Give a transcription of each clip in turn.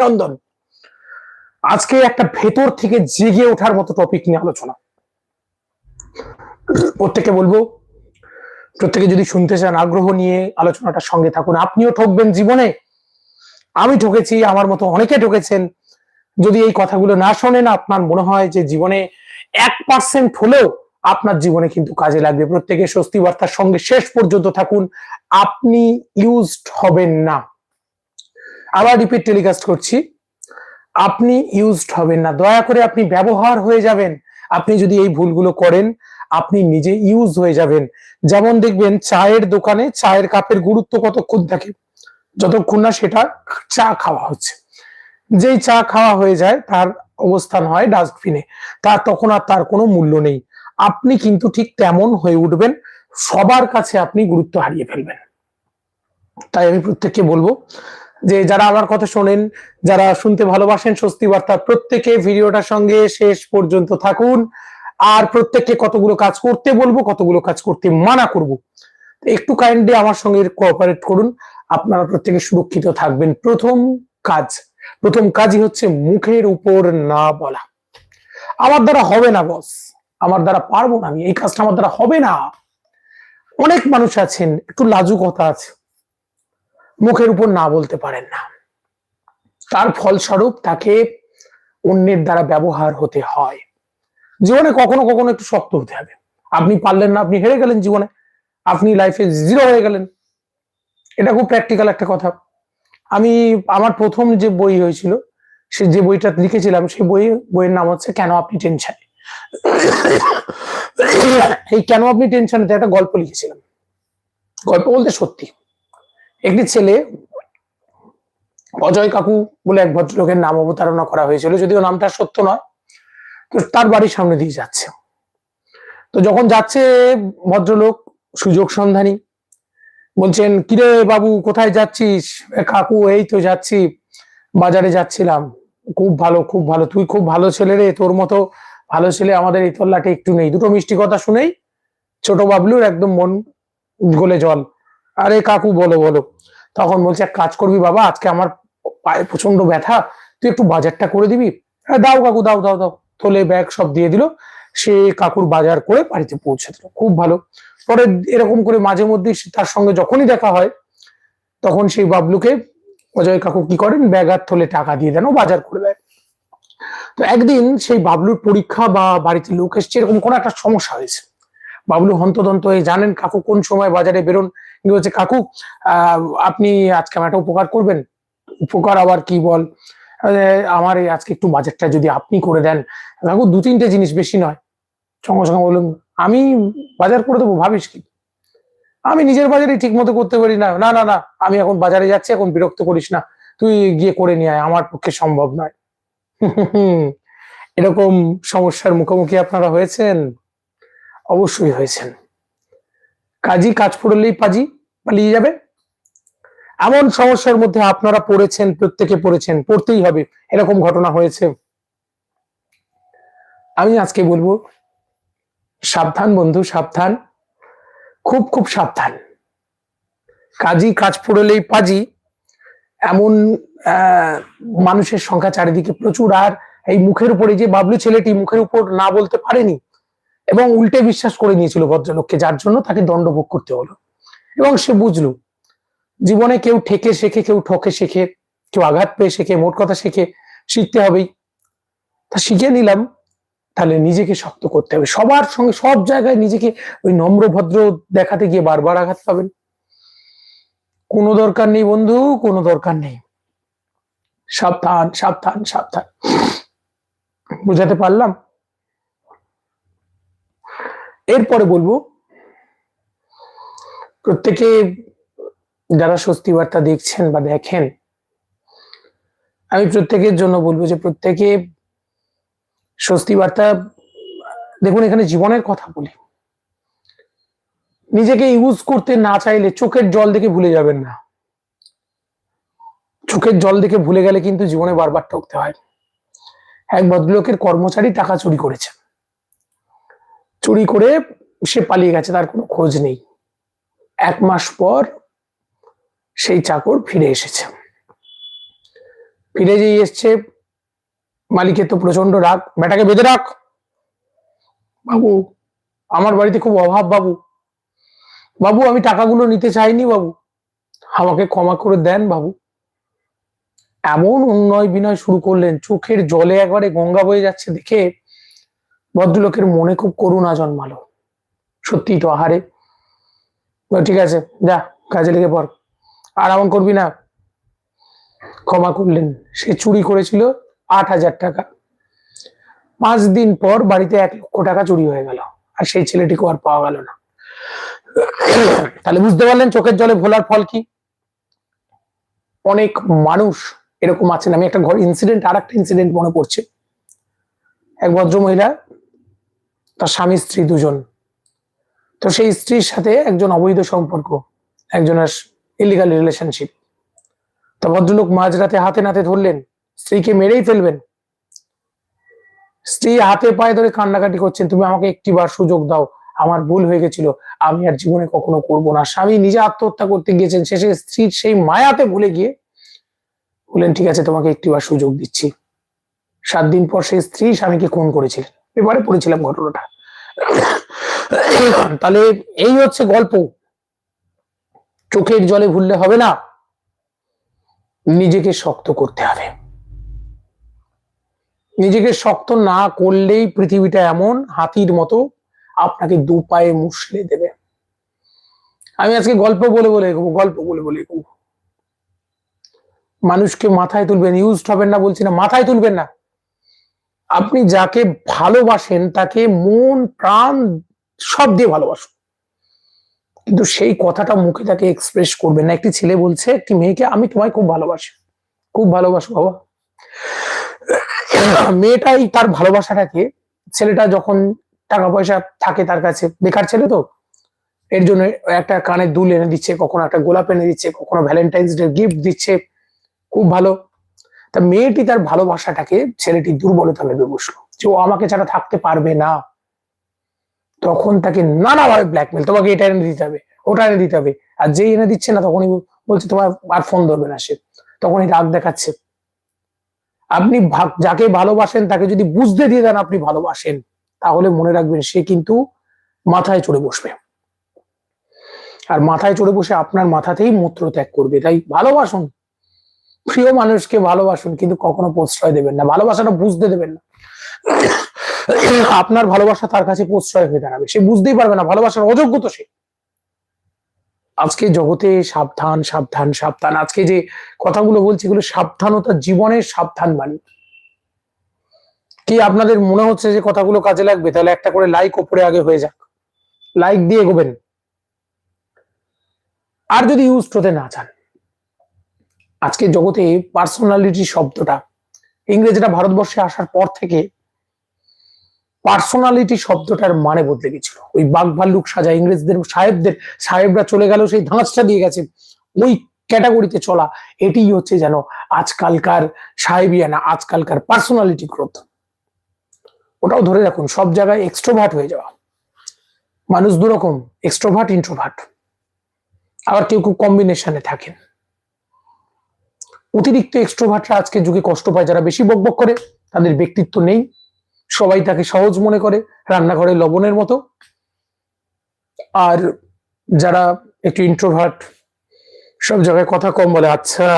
চন্দন আজকে একটা ভেতর থেকে জেগে ওঠার মতো টপিক নিয়ে আলোচনা। প্রত্যেকে বলব, প্রত্যেকে যদি শুনতে চান আগ্রহ নিয়ে আলোচনাটার সঙ্গে থাকুন, আপনিও ঠকবেন জীবনে। আমি ঠকেছি, আমার মতো অনেকে ঠকেছেন। যদি এই কথাগুলো না শোনেন, আপনার মনে হয় যে জীবনে এক পার্সেন্ট হলেও আপনার জীবনে কিন্তু কাজে লাগবে। প্রত্যেকে স্বস্তি বার্তার সঙ্গে শেষ পর্যন্ত থাকুন। আপনি ইউজড হবেন না। আবার রিপিট টেলিকাস্ট করছি। আপনি ইউজড হবেন না। দয়া করে আপনি ব্যবহার হয়ে যাবেন। আপনি যদি এই ভুলগুলো করেন, আপনি নিজে ইউজ হয়ে যাবেন। যেমন দেখবেন, চায়ের দোকানে চায়ের কাপের গুরুত্ব কতক্ষণ থাকে? যতক্ষণ না সেটা চা খাওয়া হচ্ছে। যেই চা খাওয়া হয়ে যায়, তার অবস্থান হয় ডাস্টবিনে তার তখন আর তার কোনো মূল্য নেই। আপনি কিন্তু ঠিক তেমন হয়ে উঠবেন। সবার কাছে আপনি গুরুত্ব হারিয়ে ফেলবেন। তাই আমি প্রত্যেককে বলব যে যারা আমার কথা শোনেন, যারা শুনতে ভালোবাসেন স্বস্তি বার্তা, প্রত্যেকে ভিডিওটার সঙ্গে শেষ পর্যন্ত থাকুন। আর প্রত্যেককে কতগুলো কাজ করতে বলব, কতগুলো কাজ করতে মানা করব, একটু কাইন্ডলি আমার সঙ্গে কোঅপারেট করুন। আপনারা প্রত্যেকে সুরক্ষিত থাকবেন। প্রথম কাজ, প্রথম কাজই হচ্ছে মুখের উপর না বলা। আমার দ্বারা হবে না বস আমার দ্বারা পারব না আমি। এই কাজটা আমার দ্বারা হবে না। অনেক মানুষ আছেন, একটু লাজুকতা আছে। মুখের উপর না বলতে পারেন না। তার ফলস্বরূপ তাকে অন্যের দ্বারা ব্যবহার হতে হয়। জীবনে কখনো কখনো একটু শক্ত হতে হবে। আপনি পারলেন না, আপনি হেরে গেলেন জীবনে। আপনি লাইফে জিরো হয়ে গেলেন। এটা খুব প্র্যাকটিক্যাল একটা কথা। আমি, আমার প্রথম যে বই হয়েছিল, সে যে বইটা লিখেছিলাম, সেই বই, বইয়ের নাম হচ্ছে কেন আপনি টেনশনে এই কেন আপনি টেনশনে একটা গল্প লিখেছিলাম। গল্প বলতে সত্যি। একটি ছেলে অজয় কাকু বলে এক ভদ্রলোকের নাম অবতারণা করা হয়েছিল, যদিও নামটা সত্য নয়। তো তার বাড়ির সামনে দিয়ে যাচ্ছে। তো যখন যাচ্ছে ভদ্রলোক, সুযোগ সন্ধানী, বলছেন, কিরে বাবু, কোথায় যাচ্ছিস? কাকু, এই তো যাচ্ছি। বাজারে যাচ্ছিলাম। খুব ভালো খুব ভালো। তুই খুব ভালো ছেলে রে, তোর মতো ভালো ছেলে আমাদের এই তল্লাটে একটু নেই। দুটো মিষ্টি কথা শুনেই ছোট বাবলুর একদম মন গলে জল। আরে কাকু বলো বলো। তখন বলছে এক কাজ করবি বাবা আজকে আমার পায়ে প্রচণ্ড ব্যথা তুই একটু বাজারটা করে দিবি? "হ্যাঁ, দাও কাকু দাও দাও দাও। তোলে ব্যাগ সব দিয়ে দিল। সে কাকুর বাজার করে বাড়িতে পৌঁছে দিল। খুব ভালো। পরে এরকম করে মাঝে মধ্যে তার সঙ্গে যখনই দেখা হয় তখন সেই বাবলুকে অজয় কাকু কি করেন? ব্যাগ আর থলে টাকা দিয়ে দেন বাজার করে দেয়। তো একদিন সেই বাবলুর পরীক্ষা বা বাড়িতে লোক এসছে এরকম কোনো একটা সমস্যা হয়েছে। বাবলু হন্তদন্ত হয়ে জানেন কাকু কোন সময় বাজারে বেরোন? কিন্তু হচ্ছে কাকু আপনি আজকে আমার একটা উপকার করবেন। উপকার আবার কি বল? আমার এই আজকে একটু বাজারটা যদি আপনি করে দেন। কাকু, দু তিনটে জিনিস বেশি নয়। সঙ্গে সঙ্গে বললাম আমি বাজার করে দেবো, ভাবিস কি? আমি নিজের বাজারে ঠিক মতো করতে পারি না। না না না, আমি এখন বাজারে যাচ্ছি, এখন বিরক্ত করিস না। তুই গিয়ে করে নিয়ে আয়, আমার পক্ষে সম্ভব নয়। এরকম সমস্যার মুখোমুখি আপনারা হয়েছেন? অবশ্যই হয়েছেন। কাজী কাজ পড়লেই পাজি পালিয়ে যাবে। এমন সমস্যার মধ্যে আপনারা পড়েছেন, প্রত্যেকে পড়েছেন, পড়তেই হবে, এরকম ঘটনা হয়েছে। আমি আজকে বলব, সাবধান বন্ধু, সাবধান। খুব খুব সাবধান। কাজী কাজ পড়লেই পাজি এমন মানুষের সংখ্যা চারিদিকে প্রচুর, আর এই মুখের উপরে যে বাবলু ছেলেটি মুখের উপর না বলতে পারেনি এবং উল্টে বিশ্বাস করে নিয়েছিল ভদ্রলোককে, যার জন্য তাকে দণ্ডভোগ করতে হলো। এবং সে বুঝলো, জীবনে কেউ ঠেকে শেখে, কেউ ঠকে শেখে, কেউ আঘাত পেয়ে শেখে, মোট কথা শেখে, শিখতে হবেই। তা শিখে নিলাম, তাহলে নিজেকে শক্ত করতে হবে। সবার সঙ্গে সব জায়গায় নিজেকে ওই নম্র ভদ্র দেখাতে গিয়ে বারবার আঘাত পাবেন। কোনো দরকার নেই বন্ধু, কোনো দরকার নেই। সাবধান সাবধান সাবধান। বুঝাতে পারলাম? এরপরে বলব, প্রত্যেকে যারা স্বস্তি বার্তা দেখছেন বা দেখেন, আমি প্রত্যেকের জন্য বলব যে প্রত্যেকে স্বস্তি বার্তা দেখুন এখানে জীবনের কথা বলি। নিজেকে ইউজ করতে না চাইলে চোখের জল দেখে ভুলে যাবেন না। চোখের জল দেখে ভুলে গেলে কিন্তু জীবনে বারবার ঠকতে হয়। এক ভদ্রলোকের কর্মচারী টাকা চুরি করেছে চুরি করে সে পালিয়ে গেছে, তার কোনো খোঁজ নেই। এক মাস পর সেই চাকর ফিরে এসেছে। ফিরে যেই এসছে, মালিকের তো প্রচণ্ড রাগ, বেটাকে বেঁধে রাখ। বাবু, আমার বাড়িতে খুব অভাব, বাবু। বাবু, আমি টাকাগুলো নিতে চাইনি, বাবু। আমাকে ক্ষমা করে দেন, বাবু। এমন উন্নয় বিনয় শুরু করলেন, চোখের জলে একবারে গঙ্গা বয়ে যাচ্ছে দেখে ভদ্রলোকের মনে খুব করুণা জন্মালো। সত্যি তো, আহারে। ঠিক আছে, যা, কাজে লেগে পর আর এমন করবি না। ক্ষমা করলেন। সে চুরি করেছিল আট হাজার টাকা। পাঁচ দিন পর বাড়িতে এক লক্ষ টাকা চুরি হয়ে গেল। আর সেই ছেলেটিকে আর পাওয়া গেল না। তাহলে বুঝতে পারলেন চোখের জলে ভোলার ফল কি? অনেক মানুষ এরকম আছেন। আমি একটা ঘর ইনসিডেন্ট আর একটা ইনসিডেন্ট মনে পড়ছে। এক ভদ্র মহিলা তার স্বামী স্ত্রী দুজন। তো সেই স্ত্রীর সাথে একজন অবৈধ সম্পর্ক, একজনের ইলিগাল রিলেশনশিপ তো ভদ্রলোক মাঝরাতে হাতে নাতে ধরলেন, স্ত্রীকে মেরেই ফেলবেন। স্ত্রী হাতে পায়ে ধরে কান্নাকাটি করছেন, তুমি আমাকে একটি বার সুযোগ দাও, আমার ভুল হয়ে গেছিল, আমি আর জীবনে কখনো করব না। স্বামী নিজে আত্মহত্যা করতে গিয়েছেন, শেষে স্ত্রীর সেই মায়াতে ভুলে গিয়ে বললেন, ঠিক আছে, তোমাকে একটিবার সুযোগ দিচ্ছি। সাত দিন পর সেই স্ত্রী স্বামীকে খুন করেছিলেন। এবারে পড়েছিলাম ঘটনাটা। তাহলে এই হচ্ছে গল্প। চোখের জলে ভুললে হবে না। নিজেকে শক্ত করতে হবে। নিজেকে শক্ত না করলেই পৃথিবীটা এমন হাতির মতো আপনাকে দু পায়ে মুসলে দেবে। আমি আজকে গল্প বলে বলে গল্প বলে বলে মানুষকে মাথায় তুলবেন ইউজড হবেন না, বলছি না, মাথায় তুলবেন না। আপনি যাকে ভালোবাসেন, তাকে মন, প্রাণ সব দিয়ে ভালোবাসুন। কিন্তু সেই কথাটা মুখে তাকে এক্সপ্রেস করবেন না। একটি ছেলে বলছে, একটি মেয়েকে আমি তোমায় খুব ভালোবাসি। খুব ভালোবাসো বাবা। মেয়েটাই তার ভালোবাসাটাকে, ছেলেটা যখন টাকা পয়সা থাকে তার কাছে, বেকার ছেলে তো, এর জন্য একটা কানে দুল এনে দিচ্ছে, কখনো একটা গোলাপ এনে দিচ্ছে, কখনো ভ্যালেন্টাইন্স ডে গিফট দিচ্ছে। খুব ভালো। তা মেয়েটি তার ভালোবাসাটাকে ছেলেটি দুর্বলতা ভেবে বসল। যে ও আমাকে ছাড়া থাকতে পারবে না। তখন তাকে নানাভাবে ব্ল্যাকমেল তোমাকে এটা এনে দিতে হবে, ওটা এনে দিতে হবে। আর যেই এনে দিচ্ছে না, তখনই বলছে, তোমার আর ফোন ধরবে না সে। তখনই রাগ দেখাচ্ছে। আপনি যাকে ভালোবাসেন, তাকে যদি বুঝতে দিয়ে দেন আপনি ভালোবাসেন, তাহলে মনে রাখবেন সে কিন্তু মাথায় চড়ে বসবে। আর মাথায় চড়ে বসে আপনার মাথাতেই মূত্র ত্যাগ করবে। তাই ভালোবাসুন। প্রিয় মানুষকে ভালোবাসুন, কিন্তু কখনো প্রশ্রয় দেবেন না। ভালোবাসাটা বুঝতে দেবেন না। আপনার ভালোবাসা তার কাছে প্রশ্রয় হয়ে দাঁড়াবে। সে বুঝতেই পারবে না, ভালোবাসার অযোগ্য তো সে। আজকে জগতে সাবধান সাবধান সাবধান। আজকে যে কথাগুলো বলছি, এগুলো সাবধানতা, জীবনের সাবধান বাণী কি আপনাদের মনে হচ্ছে যে কথাগুলো কাজে লাগবে? তাহলে একটা করে লাইক ওপরে আগে হয়ে যাক। লাইক দিয়ে এগোবেন। আর যদি ইউজ হতে না চান আজকে জগতে পার্সোনালিটি শব্দটা, ইংরেজিটা ভারতবর্ষে আসার পর থেকে পার্সোনালিটি শব্দটার মানে বদলে গেছিল। ওই বাঘ ভাল্লুক সাজা, ইংরেজদের সাহেবদের, সাহেবরা চলে গেল সেই ধাঁচটা দিয়ে গেছে। ওই ক্যাটাগরিতে চলা এটি হচ্ছে যেন আজকালকার সাহেবিয়ানা আজকালকার পার্সোনালিটি গ্রোথ ওটাও ধরে রাখুন, সব জায়গায় এক্সট্রোভার্ট হয়ে যাওয়া। মানুষ দুরকম এক্সট্রোভার্ট ইন্ট্রোভার্ট আবার কেউ কেউ কম্বিনেশনে থাকেন। অতিরিক্ত এক্সট্রোভার্টরা আজকে যুগে কষ্ট পায়, যারা বেশি বকবক করে, তাদের ব্যক্তিত্ব নেই। সবাই তাকে সহজ মনে করে, রান্নাঘরে লবণের মতো। আর যারা একটু ইন্ট্রোভার্ট সব জায়গায় কথা কম বলে আচ্ছা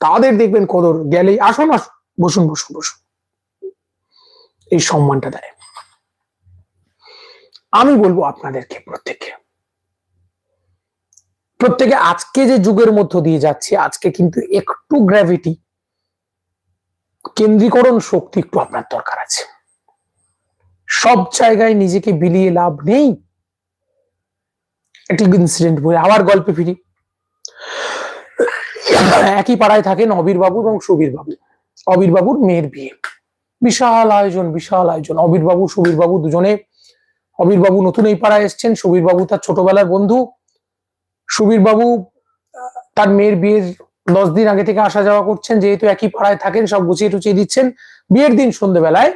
তাদের দেখবেন কদর, গেলেই আসুন আসুন, বসুন বসুন বসুন। এই সম্মানটা দেয়। আমি বলব আপনাদেরকে প্রত্যেককে। প্রত্যেকে আজকে যে যুগের মধ্য দিয়ে যাচ্ছে, আজকে কিন্তু একটু গ্র্যাভিটি কেন্দ্রীকরণ শক্তি একটু আপনার দরকার আছে। সব জায়গায় নিজেকে বিলিয়ে লাভ নেই। একটি ইনসিডেন্ট বলে আবার গল্পে ফিরি। একই পাড়ায় থাকেন অবির বাবু এবং সুবীর বাবু। অবির বাবুর মেয়ের বিয়ে। বিশাল আয়োজন বিশাল আয়োজন। অবির বাবু, সুবীর বাবু দুজনে। অবির বাবু নতুন এই পাড়ায় এসছেন, সুবীর বাবু তার ছোটবেলার বন্ধু। সুবীর বাবু তার মেয়ের বিয়ের দশ দিন আগে থেকে আসা যাওয়া করছেন, যেহেতু একই পাড়ায় থাকেন, সব গুছিয়ে টুচিয়ে দিচ্ছেন। বিয়ের দিন সন্ধ্যেবেলায়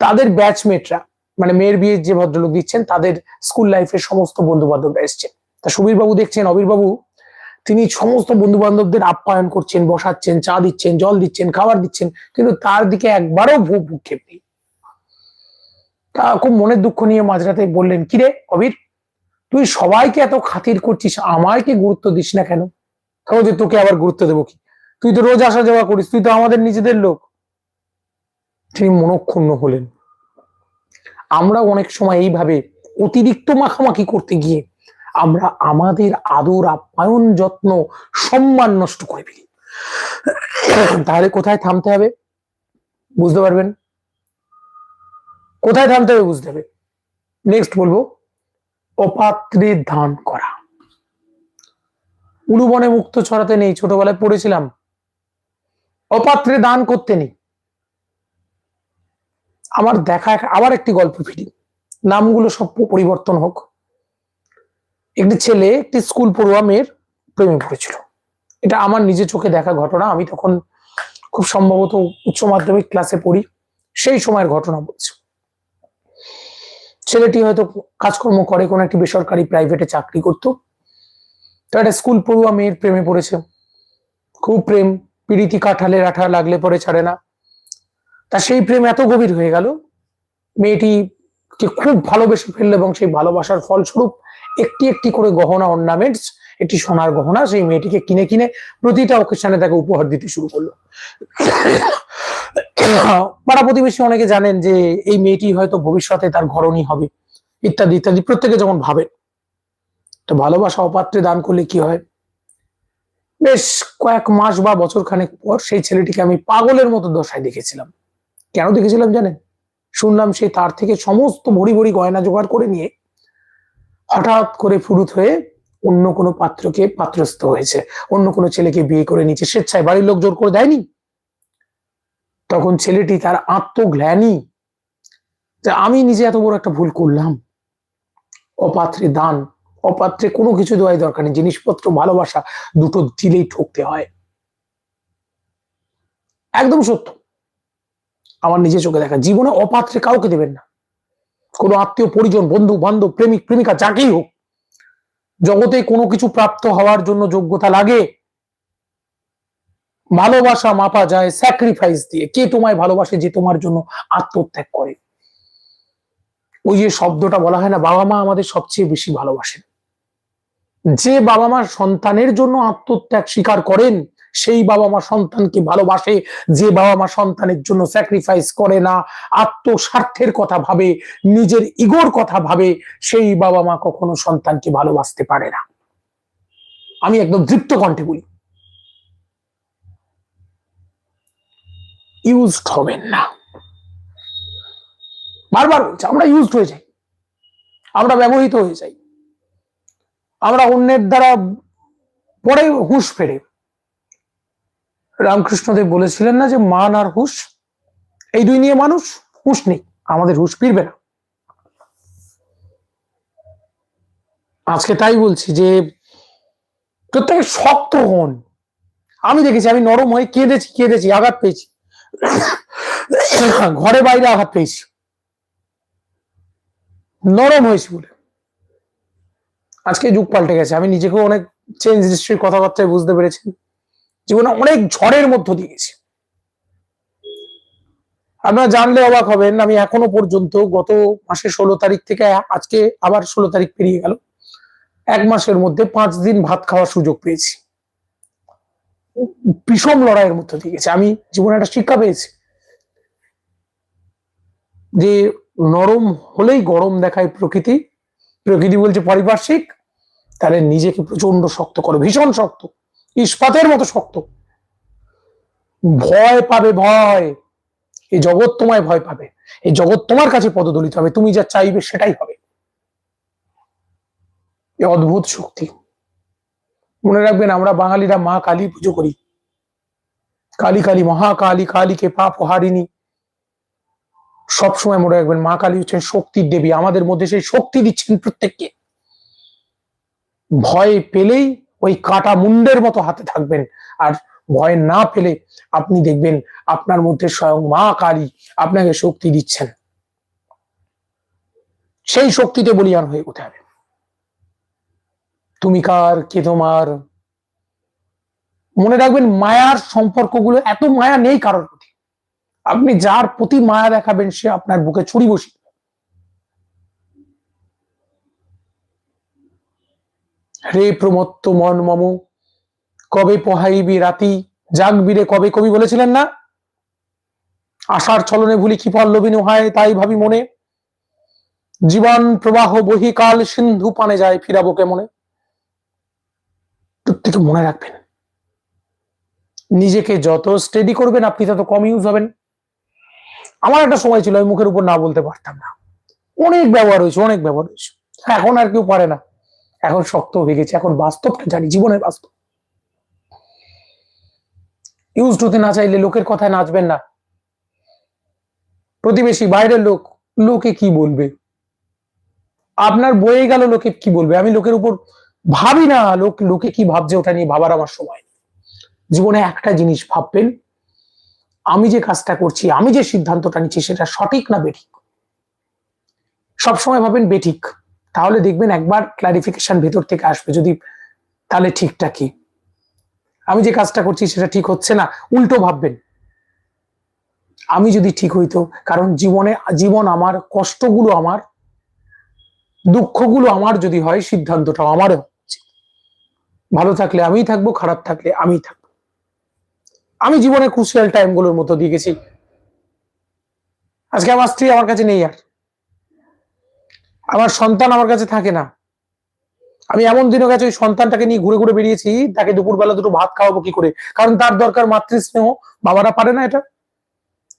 তাদের ব্যাচমেটরা মানে মেয়ের বিয়ের যে ভদ্রলোক দিচ্ছেন, তাদের স্কুল লাইফের সমস্ত বন্ধু বান্ধবরা এসছেন। তা সুবীর বাবু দেখছেন অবির বাবু তিনি সমস্ত বন্ধু বান্ধবদের আপ্যায়ন করছেন, বসাচ্ছেন, চা দিচ্ছেন, জল দিচ্ছেন, খাবার দিচ্ছেন, কিন্তু তার দিকে একবারও ভূ ভূক্ষেপ নেই। তা খুব মনের দুঃখ নিয়ে মাঝরাতে বললেন, কিরে, অবির তুই সবাইকে এত খাতির করছিস আমায় কি গুরুত্ব দিস না কেন? যে তোকে আবার গুরুত্ব দেবো কি? তুই তো রোজ আসা যাওয়া করিস, তুই তো আমাদের নিজেদের লোক। তিনি মনক্ষুণ্ণ হলেন। আমরা অনেক সময় এইভাবে অতিরিক্ত মাখামাখি করতে গিয়ে আমরা আমাদের আদর, আপ্যায়ন, যত্ন, সম্মান নষ্ট করে ফেলি। তাহলে কোথায় থামতে হবে? বুঝতে পারবেন? কোথায় থামতে হবে বুঝতে হবে? নেক্সট বলব। অপাত্রে দান করা। উলুবনে মুক্ত ছড়াতে নেই, ছোটবেলায় পড়েছিলাম। অপাত্রে দান করতে নেই। আমার দেখা আবার একটি গল্প ফিরি। নামগুলো সব পরিবর্তন হোক। একটি ছেলে একটি স্কুল পড়ুয়া মেয়ের প্রেমে পড়েছিল। এটা আমার নিজে চোখে দেখা ঘটনা। আমি তখন খুব সম্ভবত উচ্চ মাধ্যমিক ক্লাসে পড়ি। সেই সময়ের ঘটনা বলছি। ছেলেটি হয়তো কাজকর্ম করে, কোনো একটি বেসরকারি প্রাইভেটে চাকরি করতো। তো একটা স্কুল পড়ুয়া মেয়ের প্রেমে পড়েছে। খুব প্রেম পিড়িতি কাঠালে আঠা লাগলে পরে ছাড়ে না। তা সেই প্রেম এত গভীর হয়ে গেল, মেয়েটিকে খুব ভালোবেসে ফেলল এবং সেই ভালোবাসার ফলস্বরূপ একটি একটি করে গহনা অর্নামেন্টস একটি সোনার গহনা সেই মেয়েটিকে কিনে কিনে প্রতিটা অকেশনে তাকে উপহার দিতে শুরু করল। পাড়া প্রতিবেশী অনেকে জানেন যে এই মেয়েটি হয়তো ভবিষ্যতে তার ঘরণী হবে, ইত্যাদি ইত্যাদি। প্রত্যেকে যেমন ভাবে। তো ভালোবাসা অপাত্রে দান করলে কি হয়? বেশ কয়েক মাস বা বছর খানেক পর সেই ছেলেটিকে আমি পাগলের মতো দশায় দেখেছিলাম। কেন দেখেছিলাম জানেন? শুনলাম সে তার থেকে সমস্ত ভরি ভরি গয়না জোগাড় করে নিয়ে হঠাৎ করে ফুরুত হয়ে অন্য কোনো পাত্রকে পাত্রস্থ হয়েছে। অন্য কোনো ছেলেকে বিয়ে করে নিচ্ছে স্বেচ্ছায় বাড়ির লোক জোর করে দেয়নি? তখন ছেলেটি তার আত্মগ্লানি আমি নিজে এত বড় একটা ভুল করলাম। অপাত্রে দান, অপাত্রে কোনো কিছু দেওয়াই দরকার নেই। জিনিসপত্র, ভালোবাসা দুটো দিলেই ঠকতে হয়। একদম সত্য। আমার নিজে চোখে দেখা। জীবনে অপাত্রে কাউকে দেবেন না। কোনো আত্মীয়, পরিজন, বন্ধু, বান্ধব, প্রেমিক, প্রেমিকা, যাকেই হোক। জগতে কোনো কিছু প্রাপ্ত হওয়ার জন্য যোগ্যতা লাগে। ভালোবাসা মাপা যায় স্যাক্রিফাইস দিয়ে। কে তোমায় ভালোবাসে যে তোমার জন্য আত্মত্যাগ করে? ওই যে শব্দটা বলা হয় না, বাবা মা আমাদের সবচেয়ে বেশি ভালোবাসেন। যে বাবা মা সন্তানের জন্য আত্মত্যাগ স্বীকার করেন, সেই বাবা মা সন্তানকে ভালোবাসে। যে বাবা মা সন্তানের জন্য স্যাক্রিফাইস করে না, আত্মস্বার্থের কথা ভাবে, নিজের ইগোর কথা ভাবে, সেই বাবা মা কখনো সন্তানকে ভালোবাসতে পারে না। আমি একদম দৃপ্ত কণ্ঠে বলি। ইউজড হবেন না। বারবার বলছি, আমরা ইউজড হয়ে যাই। আমরা ব্যবহৃত হয়ে যাই। আমরা অন্যের দ্বারা পরে হুঁশ ফেরে। রামকৃষ্ণদেব বলেছিলেন না যে, মান আর হুঁশ, এই দুই নিয়ে মানুষ হুঁশ নেই, আমাদের হুঁশ ফিরবে না। আজকে তাই বলছি যে, প্রত্যেকে শক্ত হন। আমি দেখেছি, আমি নরম হয়ে কেঁদেছি কেঁদেছি, আঘাত পেয়েছি। ঘরে বাইরে আঘাত পেয়েছি। নরম হয়েছি বলে। আজকে যুগ পাল্টে গেছে। আমি নিজেকেও অনেক চেঞ্জ হিস্ট্রির কথাবার্তায় বুঝতে পেরেছি। জীবনে অনেক ঝড়ের মধ্য দিয়ে গেছি। আপনারা জানলে অবাক হবেন, আমি এখনও পর্যন্ত গত মাসের ষোলো তারিখ থেকে আজকে আবার ষোলো তারিখ পেরিয়ে গেল। এক মাসের মধ্যে পাঁচ দিন ভাত খাওয়ার সুযোগ পেয়েছি। বিষম লড়াইয়ের মধ্যে দিয়ে গেছে। আমি জীবনে একটা শিক্ষা পেয়েছি যে নরম হলেই গরম দেখায় প্রকৃতি। প্রকৃতি বলছে পারিপার্শ্বিক, তাহলে নিজেকে প্রচণ্ড শক্ত করো, ভীষণ শক্ত, ইস্পাতের মতো শক্ত। ভয় পাবে ভয়, এই জগৎ তোমায় ভয় পাবে, এই জগৎ তোমার কাছে পদদলিত হবে, তুমি যা চাইবে সেটাই হবে। অদ্ভুত শক্তি। মনে রাখবেন, আমরা বাঙালিরা মা কালী পুজো করি। কালী কালী মহাকালী কালীকে পাপ হারিনি। সবসময় মনে রাখবেন, মা কালী হচ্ছেন শক্তির দেবী, আমাদের মধ্যে সেই শক্তি দিচ্ছেন প্রত্যেককে। ভয় পেলেই ওই কাটা মুন্ডের মতো হাতে থাকবেন, আর ভয় না পেলে আপনি দেখবেন, আপনার মধ্যে স্বয়ং মা কালী আপনাকে শক্তি দিচ্ছেন। সেই শক্তিতে বলিয়ান হয়ে উঠে হবে তুমি কার, কে তোমার? মনে রাখবেন, মায়ার সম্পর্কগুলো, এত মায়া নেই কারোর প্রতি। আপনি যার প্রতি মায়া দেখাবেন, সে আপনার বুকে ছুরি বসি রে প্রমত্ত মন মম, কবে পহাইবি রাতি? জাগবিরে কবে কবি বলেছিলেন না? আশার ছলনে ভুলি কি পল্লবিনু হয়, তাই ভাবি মনে। জীবন প্রবাহ বহিকাল সিন্ধু পানে যায়, ফিরাবো কেমনে? প্রত্যেকে মনে রাখবেন। নিজেকে যত স্টেডি করবেন, আপনি তত কম ইউজ হবেন। আমার একটা সময় ছিল, আমি মুখের উপর না বলতে পারতাম না। অনেক ব্যবহার হয়েছে, অনেক ব্যবহার হয়েছে। এখন আর কেউ পারে না। এখন শক্ত হয়ে গেছে, এখন বাস্তবটা জানি, জীবনের বাস্তব। ইউজ হতে না চাইলে লোকের কথায় নাচবেন না। প্রতিবেশী, বাইরের লোক, লোকে কি বলবে? আপনার বয়ে গেল লোকে কি বলবে? আমি লোকের উপর ভাবি না লোক লোকে কি ভাবছে ওটা নিয়ে ভাবার আমার সময়। জীবনে একটা জিনিস ভাববেন, আমি যে কাজটা করছি, আমি যে সিদ্ধান্তটা নিচ্ছি, সেটা সঠিক না বেঠিক? সবসময় ভাবেন বেঠিক। তাহলে দেখবেন একবার ক্লারিফিকেশন ভেতর থেকে আসবে, যদি তাহলে ঠিকটা কি? আমি যে কাজটা করছি, সেটা ঠিক হচ্ছে না, উল্টো ভাববেন। আমি যদি ঠিক হইতো কারণ জীবনে, জীবন আমার, কষ্টগুলো আমার, দুঃখগুলো আমার যদি হয় সিদ্ধান্তটা আমারও। ভালো থাকলে আমিই থাকব, খারাপ থাকলে আমিই থাকব। আমি জীবনের ক্রুশিয়াল টাইমগুলোর মতো দিয়ে গেছি। আজকে আমার স্ত্রী আমার কাছে নেই আর। আমার সন্তান আমার কাছে থাকে না। আমি এমন দিনও গেছে ওই সন্তানটাকে নিয়ে ঘুরে ঘুরে বেরিয়েছি, তাকে দুপুরবেলা দুটো ভাত খাওয়াবো কি করে? কারণ তার দরকার মাতৃস্নেহ। বাবারা পারে না এটা।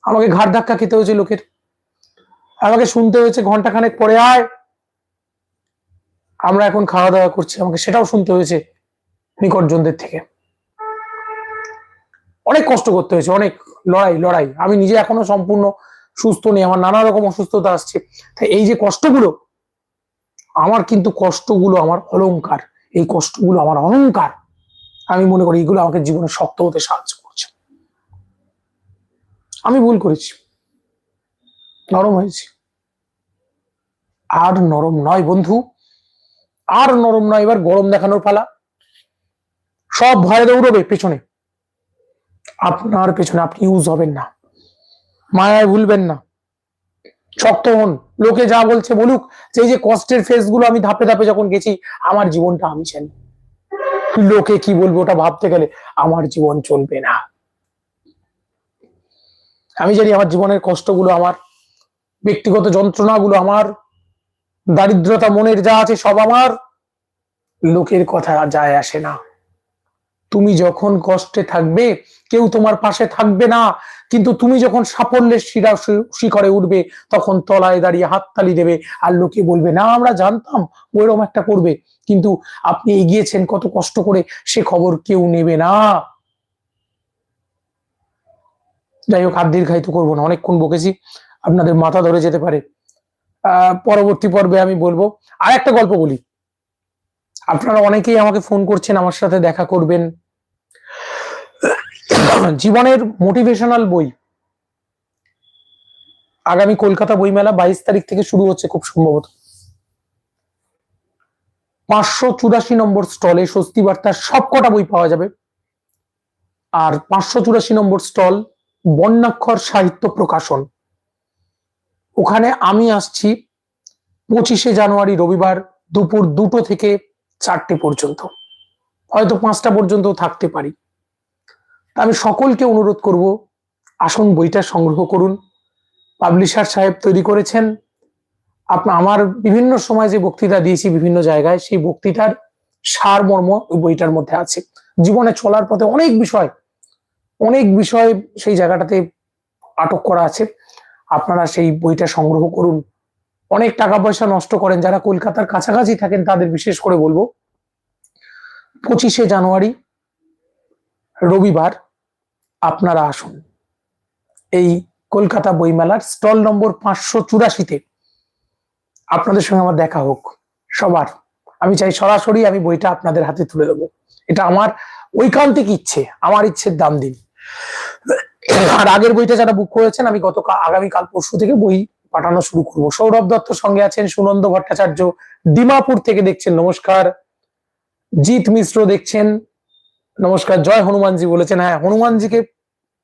আমাকে ঘাট ধাক্কা খেতে হয়েছে লোকের। আমাকে শুনতে হয়েছে ঘণ্টা খানেক পরে আয়। আমরা এখন খাওয়া দাওয়া করছি, আমাকে সেটাও শুনতে হয়েছে। নিকটজনদের থেকে। অনেক কষ্ট করতে হয়েছে, অনেক লড়াই লড়াই। আমি নিজে এখনও সম্পূর্ণ সুস্থ নেই, আমার নানা রকম অসুস্থতা আসছে। তাই এই যে কষ্টগুলো, আমার কিন্তু কষ্টগুলো আমার অলংকার। এই কষ্টগুলো আমার অহংকার। আমি মনে করি এগুলো আমাকে জীবনে শক্ত হতে সাহায্য করছে। আমি ভুল করেছি, নরম হয়েছি। আর নরম নয় বন্ধু, আর নরম নয়, এবার গরম দেখানোর পালা। সব ভয়ে দৌড়বে পেছনে। আপনার পেছনে আপনি ইউজ হবেন না। মায়ায় ভুলবেন না। শক্ত হন। লোকে যা বলছে বলুক। যে যে কষ্টের ফেসগুলো আমি ধাপে ধাপে যখন গেছি, আমার জীবনটা আমি জানি লোকে কি বলব ওটা ভাবতে গেলে আমার জীবন চলবে না। আমি জানি আমার জীবনের কষ্টগুলো, আমার ব্যক্তিগত যন্ত্রণাগুলো, আমার দারিদ্রতা, মনের যা আছে সব আমার। লোকের কথা যায় আসে না। তুমি যখন কষ্টে থাকবে, কেউ তোমার পাশে থাকবে না। কিন্তু তুমি যখন সাফল্যের শিরা শিখরে উঠবে, তখন তলায় দাঁড়িয়ে হাততালি দেবে আর লোকে বলবে, না, আমরা জানতাম, ওইরকম একটা করবে। কিন্তু আপনি এগিয়েছেন কত কষ্ট করে, সে খবর কেউ নেবে না। যাই হোক, আর দীর্ঘায়িত করব না, অনেকক্ষণ বকেছি, আপনাদের মাথা ধরে যেতে পারে। আহ, পরবর্তী পর্বে আমি বলব আর একটা গল্প বলি। আপনারা অনেকেই আমাকে ফোন করছেন, আমার সাথে দেখা করবেন। জীবনের মোটিভেশনাল বই। আগামী কলকাতা বইমেলা বাইশ তারিখ থেকে শুরু হচ্ছে খুব সম্ভবত। পাঁচশো চুরাশি নম্বর স্টলে স্বস্তি বার্তার সবকটা বই পাওয়া যাবে। আর পাঁচশো চুরাশি নম্বর স্টল বন্যাক্ষর সাহিত্য প্রকাশন। ওখানে আমি আসছি পঁচিশে জানুয়ারি রবিবার দুপুর দুটো থেকে চারটে পর্যন্ত। হয়তো পাঁচটা পর্যন্ত থাকতে পারি। আমি সকলকে অনুরোধ করব, আসুন বইটা সংগ্রহ করুন। পাবলিশার সাহেব তৈরি করেছেন। আপনার আমার বিভিন্ন সময় যে বক্তৃতা দিয়েছি বিভিন্ন জায়গায়, সেই বক্তৃতার সারমর্ম ওই বইটার মধ্যে আছে। জীবনে চলার পথে অনেক বিষয় অনেক বিষয় সেই জায়গাটাতে আটক করা আছে। আপনারা সেই বইটা সংগ্রহ করুন। অনেক টাকা পয়সা নষ্ট করেন, যারা কলকাতার কাছাকাছি থাকেন তাদের বিশেষ করে বলব। পঁচিশে জানুয়ারি, রবিবার আপনারা আসুন। এই কলকাতা বইমেলার স্টল নম্বর পাঁচশো চুরাশিতে আপনাদের সঙ্গে আমার দেখা হোক সবার। আমি চাই সরাসরি আমি বইটা আপনাদের হাতে তুলে দেবো। এটা আমার ঐকান্তিক ইচ্ছে, আমার ইচ্ছের দাম দিন। আর আগের বইটা যারা বুক করেছেন, আমি গত আগামীকাল, পরশু থেকে বই পাঠানো শুরু করব। সৌরভ দত্ত সঙ্গে আছেন সুনন্দ ভট্টাচার্য, ডিমাপুর থেকে দেখছেন, নমস্কার। জিৎ মিশ্র দেখছেন, নমস্কার। জয় হনুমানজি বলেছেন হ্যাঁ হনুমানজিকে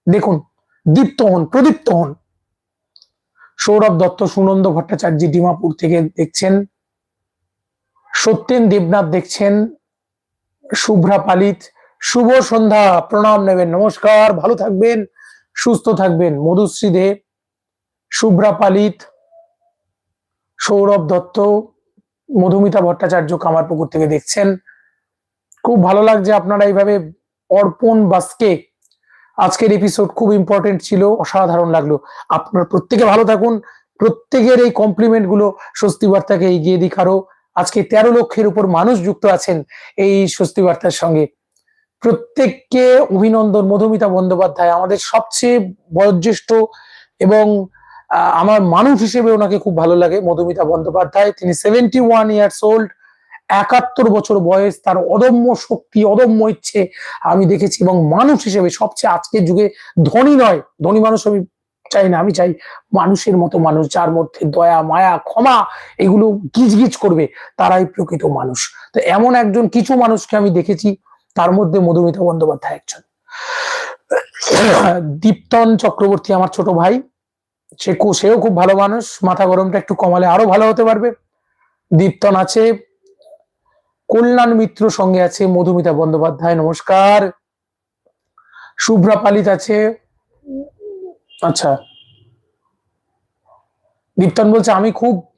দেখুন, দীপ্ত হন, প্রদীপ্ত হন। সৌরভ দত্ত, সুনন্দ ভট্টাচার্য, ডিমাপুর থেকে দেখছেন। সত্যেন দেবনাথ দেখছেন। শুভ্রা পালিত, শুভ সন্ধ্যা, প্রণাম নেবেন, নমস্কার, ভালো থাকবেন, সুস্থ থাকবেন। মধুশ্রী দে শুভ্রা পালিত, সৌরভ দত্ত, মধুমিতা ভট্টাচার্য কামারপুকুর থেকে দেখছেন। খুব ভালো লাগছে আপনারা এইভাবে অর্পণ বাসকে। আজকের এপিসোড খুব ইম্পর্টেন্ট ছিল, অসাধারণ লাগল। আপনারা প্রত্যেকে ভালো থাকুন, প্রত্যেকের এই কমপ্লিমেন্টগুলো স্বস্তি বার্তাকে এগিয়ে দিক। আরও আজকে তেরো লক্ষের উপর মানুষ যুক্ত আছেন এই স্বস্তি বার্তার সঙ্গে। প্রত্যেককে অভিনন্দন, মধুমিতা বন্দ্যোপাধ্যায় আমাদের সবচেয়ে বয়োজ্যেষ্ঠ এবং আমার মানুষ হিসেবে ওনাকে খুব ভালো লাগে, মধুমিতা বন্দ্যোপাধ্যায়। তিনি সেভেন্টি ওয়ান ইয়ার্স ওল্ড একাত্তর বছর বয়স, তার অদম্য শক্তি, অদম্য ইচ্ছে আমি দেখেছি এবং মানুষ হিসেবে সবচেয়ে আজকের যুগে ধনী নয়। ধনী মানুষ আমি চাই না, আমি চাই মানুষের মতো মানুষ যার মধ্যে দয়া, মায়া, ক্ষমা এগুলো গিজগিজ করবে, তারাই প্রকৃত মানুষ। তো এমন একজন কিছু মানুষকে আমি দেখেছি, তার মধ্যে মধুমিতা বন্দ্যোপাধ্যায় একজন। দীপ্তন চক্রবর্তী, আমার ছোট ভাই সে সেও খুব ভালো মানুষ, মাথা গরমটা একটু কমালে আরও ভালো হতে পারবে। দীপ্তন আছে, কল্যাণ মিত্র সঙ্গে আছে মধুমিতা বন্দ্যোপাধ্যায়, নমস্কার। শুভ্রা পালিত আছে আচ্ছা। দীপ্তন বলছে, আমি খুব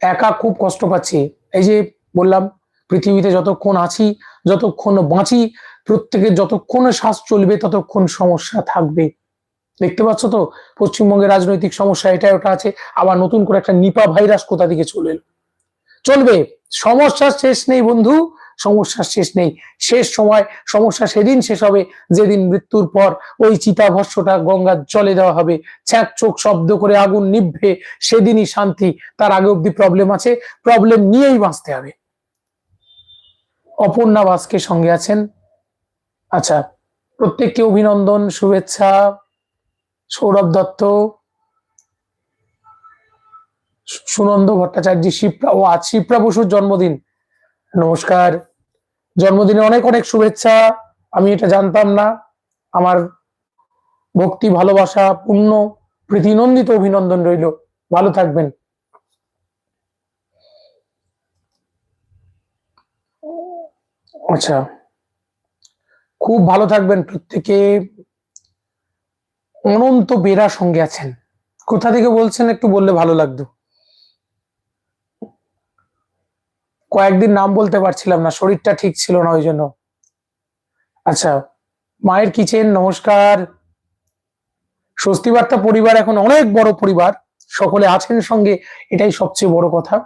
একা খুব কষ্ট পাচ্ছি। এই যে বললাম, পৃথিবীতে যতক্ষণ আছি, যতক্ষণ বাঁচি, প্রত্যেকের যতক্ষণ শ্বাস চলবে, ততক্ষণ সমস্যা থাকবে। দেখতে পাচ্ছ তো? পশ্চিমবঙ্গের রাজনৈতিক সমস্যা এটা ওটা আছে। আবার নতুন করে একটা নিপা ভাইরাস কোথা থেকে চলে চলবে। সমস্যার শেষ নেই বন্ধু। সমস্যার শেষ নেই। শেষ সময়, সমস্যা সেদিন শেষ হবে। যেদিন মৃত্যুর পর ওই চিতাভস্যটা গঙ্গার জলে দেওয়া হবে। ছ্যাঁক চোখ শব্দ করে আগুন নিভবে সেদিনই শান্তি। তার আগে অব্দি প্রবলেম আছে। প্রবলেম নিয়েই বাঁচতে হবে। অপর্ণা বাসকে সঙ্গে আছেন। আচ্ছা প্রত্যেককে অভিনন্দন, শুভেচ্ছা। সৌরভ দত্ত সুনন্দ ভট্টাচার্য, শিপ্রা, ও আজ শিপ্রা বসুর জন্মদিন। নমস্কার। জন্মদিনে অনেক অনেক শুভেচ্ছা। আমি এটা জানতাম না। আমার ভক্তি, ভালোবাসা পূর্ণ প্রীতিনন্দিত অভিনন্দন রইল। ভালো থাকবেন। আচ্ছা। খুব ভালো থাকবেন প্রত্যেকে। অনন্ত বেরা সঙ্গে আছেন। কোথা থেকে বলছেন একটু বললে ভালো লাগতো। কয়েকদিন নাম বলতে পারছিলাম না, শরীরটা ঠিক ছিল না ওই জন্য। আচ্ছা মায়ের কিচেন নমস্কার। স্বস্তি বার্তা পরিবার এখন অনেক বড় পরিবার, সকলে আছেন সঙ্গে, এটাই সবচেয়ে বড় কথা।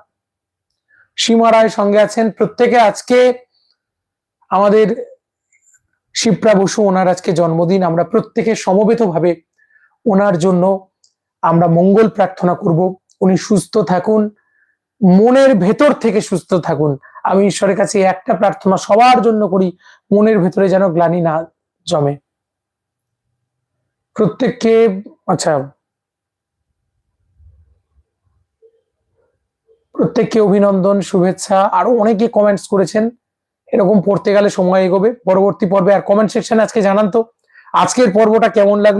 সীমা রায় সঙ্গে আছেন। প্রত্যেকে আজকে আমাদের শিপ্রা বসু ওনার আজকে জন্মদিন, আমরা প্রত্যেকে সমবেত ভাবে ওনার জন্য আমরা মঙ্গল প্রার্থনা করব। উনি সুস্থ থাকুন, মনের ভেতর থেকে সুস্থ থাকুন। আমি ঈশ্বরের কাছে একটা প্রার্থনা সবার জন্য করি, মনের ভেতরে যেন গ্লানি না জমে। প্রত্যেককে আচ্ছা প্রত্যেককে অভিনন্দন, শুভেচ্ছা। আরও অনেকে কমেন্টস করেছেন। এরকম পড়তে গেলে সময় এগোবে। পরবর্তী পর্বে আর কমেন্ট সেকশন আজকে জানান তো। আজকের পর্বটা কেমন লাগল?